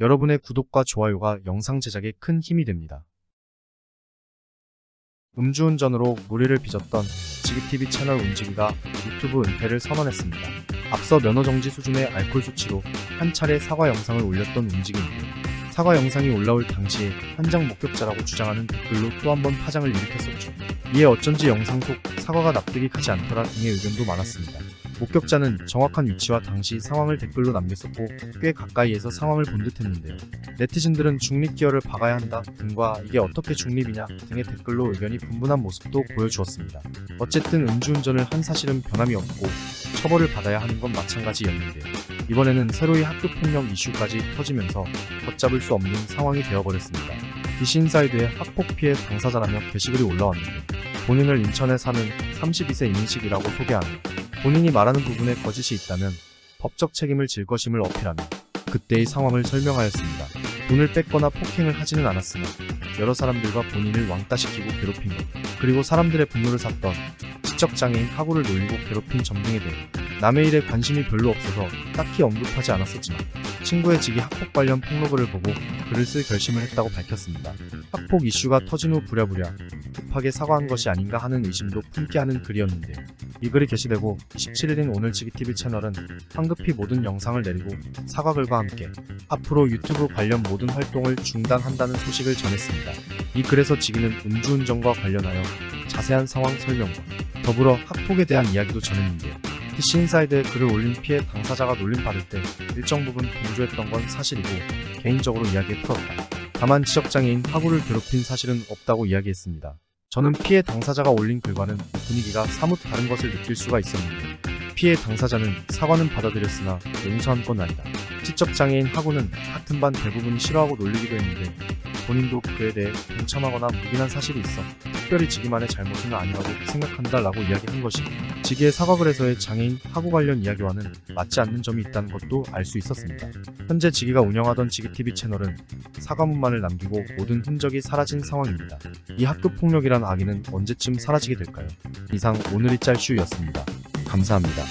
여러분의 구독과 좋아요가 영상 제작에 큰 힘이 됩니다. 음주운전으로 무리를 빚었던 지기TV 채널 움직이가 유튜브 은퇴를 선언했습니다. 앞서 면허정지 수준의 알코올 수치로 한 차례 사과 영상을 올렸던 움직이인데 사과 영상이 올라올 당시에 현장 목격자라고 주장하는 댓글로 또 한 번 파장을 일으켰었죠. 이에 어쩐지 영상 속 사과가 납득이 가지 않더라 등의 의견도 많았습니다. 목격자는 정확한 위치와 당시 상황을 댓글로 남겼었고 꽤 가까이에서 상황을 본 듯했는데요. 네티즌들은 중립 기어를 박아야 한다 등과 이게 어떻게 중립이냐 등의 댓글로 의견이 분분한 모습도 보여주었습니다. 어쨌든 음주운전을 한 사실은 변함이 없고 처벌을 받아야 하는 건 마찬가지였는데요. 이번에는 새로이 학교폭력 이슈까지 터지면서 걷잡을 수 없는 상황이 되어버렸습니다. 디시인사이드의 학폭 피해 당사자라며 게시글이 올라왔는데 본인을 인천에 사는 32세 임인식이라고 소개하며 본인이 말하는 부분에 거짓이 있다면 법적 책임을 질 것임을 어필하며 그때의 상황을 설명하였습니다. 돈을 뺏거나 폭행을 하지는 않았으나 여러 사람들과 본인을 왕따시키고 괴롭힌 것 그리고 사람들의 분노를 샀던 지적장애인 하구를 놀리고 괴롭힌 점 등에 대해 남의 일에 관심이 별로 없어서 딱히 언급하지 않았었지만 친구의 직위 학폭 관련 폭로글을 보고 글을 쓸 결심을 했다고 밝혔습니다. 학폭 이슈가 터진 후 부랴부랴 급하게 사과한 것이 아닌가 하는 의심도 품게 하는 글이었는데요. 이 글이 게시되고 27일인 오늘 지기TV 채널은 황급히 모든 영상을 내리고 사과글과 함께 앞으로 유튜브 관련 모든 활동을 중단한다는 소식을 전했습니다. 이 글에서 지기는 음주운전과 관련하여 자세한 상황 설명과 더불어 학폭에 대한 이야기도 전했는데요. PC인사이드에 글을 올린 피해 당사자가 놀림받을 때 일정 부분 동조했던 건 사실이고 개인적으로 이야기에 풀었다. 다만 지적장애인 하구를 괴롭힌 사실은 없다고 이야기했습니다. 저는 피해 당사자가 올린 글과는 분위기가 사뭇 다른 것을 느낄 수가 있었는데 피해 당사자는 사과는 받아들였으나 용서한 건 아니다. 지적장애인 하고는 같은 반 대부분이 싫어하고 놀리기도 했는데 본인도 그에 대해 동참하거나 묵인한 사실이 있어 특별히 지기만의 잘못은 아니라고 생각한다 라고 이야기한 것이 지기의 사과글에서의 장애인 하고 관련 이야기와는 맞지 않는 점이 있다는 것도 알 수 있었습니다. 현재 지기가 운영하던 지기TV 채널은 사과문만을 남기고 모든 흔적이 사라진 상황입니다. 이 학교 폭력이란 악의는 언제쯤 사라지게 될까요? 이상 오늘의 짤슈였습니다. 감사합니다.